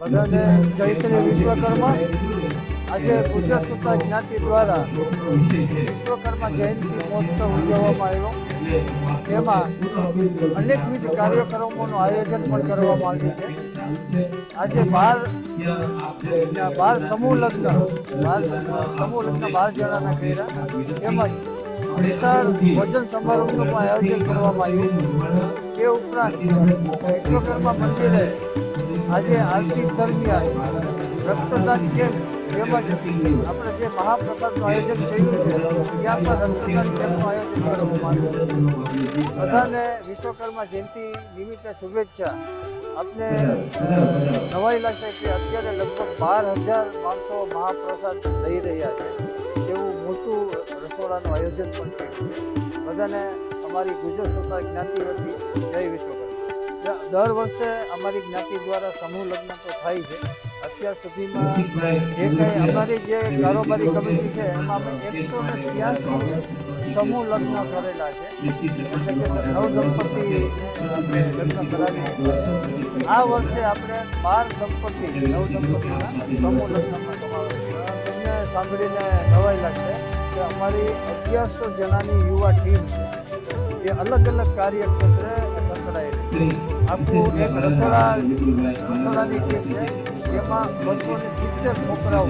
બધાને જય શ્રી વિશ્વકર્મા. આજે ગુજર સુતા જ્ઞાતિ દ્વારા વિશ્વકર્મા જયંતિ મહોત્સવ ઉજવવામાં આવ્યો. તેમાં અનેકવિધ કાર્યક્રમોનું આયોજન પણ કરવામાં આવ્યું છે. આજે બાર બાર સમૂહ લગ્ન, બાર સમૂહ લગ્ન બાર જણાના કર્યા. તેમજ વિશાળ ભોજન સમારોહનું પણ આયોજન કરવામાં આવ્યું. તે ઉપરાંત વિશ્વકર્મા મંદિરે આજે આરતી દરમિયાન રક્તદાન કેમ્પ તેમજ આપણે જે મહાપ્રસાદનું આયોજન કર્યું છે, ત્યાં પણ રક્તદાન કેમ્પનું આયોજન કરવામાં આવ્યું બધાને વિશ્વકર્મા જયંતિ નિમિત્તે શુભેચ્છા. આપને નવાઈ લાગશે કે અત્યારે લગભગ બાર હજાર માણસો મહાપ્રસાદ લઈ રહ્યા છે એવું મોટું રસોડાનું આયોજન પણ કર્યું છે. બધાને અમારી ગુજરાત સરકાર જ્ઞાતિ વતી જય વિશ્વકર્મા. દર વર્ષે અમારી જ્ઞાતિ દ્વારા સમૂહ લગ્ન તો થાય છે. અત્યાર સુધીમાં જે કંઈ અમારી જે કારોબારી કમિટી છે, એમાં અમે એકસો ને ત્યાસી સમૂહ લગ્ન કરેલા છે. એટલે કે નવ દંપતી લગ્ન કરાવીએ આ વર્ષે આપણે બાર દંપતી, નવ દંપતીના સમૂહ લગ્નમાં સમાવેશ તમને સાંભળીને નવાઈ લાગશે કે અમારી અગિયારસો જણાની યુવા ટીમ છે. એ અલગ અલગ કાર્યક્ષેત્રે આખું એક રસોડા રસોડાની ટીમ છે જેમાં બસો ને સિત્તેર છોકરાઓ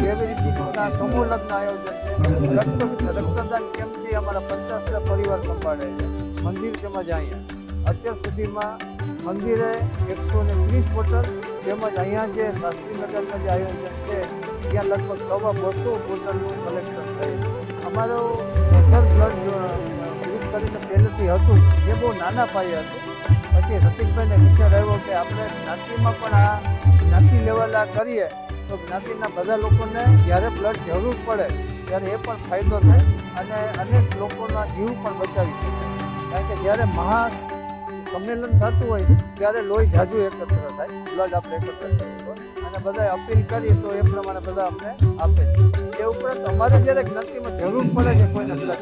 કેવી રીતના સમૂહ લગ્ન આયોજન રક્ત રક્તદાન કેમ્પથી અમારા પચાસ પરિવાર સંભાળે છે. મંદિર તેમજ અહીંયા. અત્યાર સુધીમાં મંદિરે એકસો ને ત્રીસ બોટલ તેમજ અહીંયા જે શાસ્ત્રીનગરમાં જે આયોજન છે, ત્યાં લગભગ સવા બસો બોટલનું કલેક્શન થયેલું. અમારો ગ્રુપ કરીને હતું, જે બહુ નાના પાયે હતું. પછી રસિકભાઈને વિચાર આવ્યો કે આપણે જ્ઞાતિમાં પણ આ જ્ઞાતિ લેવલ આ કરીએ, તો જ્ઞાતિના બધા લોકોને જ્યારે બ્લડ જરૂર પડે, ત્યારે એ પણ ફાયદો થાય અને અનેક લોકોના જીવ પણ બચાવી શકે. કારણ કે જ્યારે મહા સંમેલન થતું હોય, ત્યારે લોહી જાજુ એકત્ર થાય બ્લડ આપણે એકત્ર કરવું અને બધા અપીલ કરીએ તો એ પ્રમાણે બધા અમને આપે એ ઉપરાંત અમારે જ્યારે જ્ઞાતિમાં જરૂર પડે છે કોઈને બ્લડ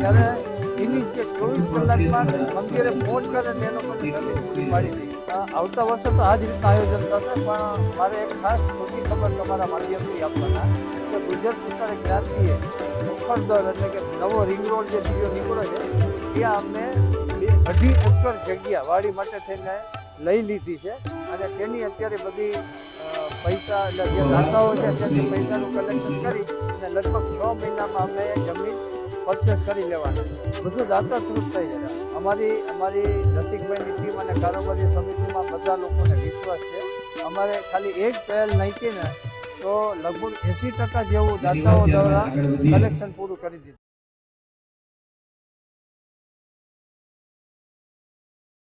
ત્યારે એની જે ચોવીસ કલાકમાં મંદિરે પહોંચ કરે તેનો પાડી આવતા વર્ષે તો આ જ રીતના આયોજન થશે, પણ મારે એક ખાસ ખુશી ખબર તમારા માધ્યમથી આપવાના કે ગુજરાત સરકારે જ્ઞાતિએ મુખરદર એટલે કે નવો રિંગ રોડ જે બીજો નીકળ્યો છે ત્યાં અમને બે અઢી એકર જગ્યા વાડી માટે થઈને લઈ લીધી છે અને તેની અત્યારે બધી પૈસા એટલે જે દાતાઓ છે ત્યાંથી પૈસાનું કલેક્શન કરી અને લગભગ છ મહિનામાં અમે જમીન પરચેસ કરી લેવાનું. બધું દાતા થ્રુ થઈ જાય. અમારી અમારી રસિકભાઈની ટીમ અને કારોબારી સમિતિમાં બધા લોકોને વિશ્વાસ છે. અમારે ખાલી એક પહેલ નાખીને તો લગભગ એંસી ટકા જેવું દાતાઓ દ્વારા કલેક્શન પૂરું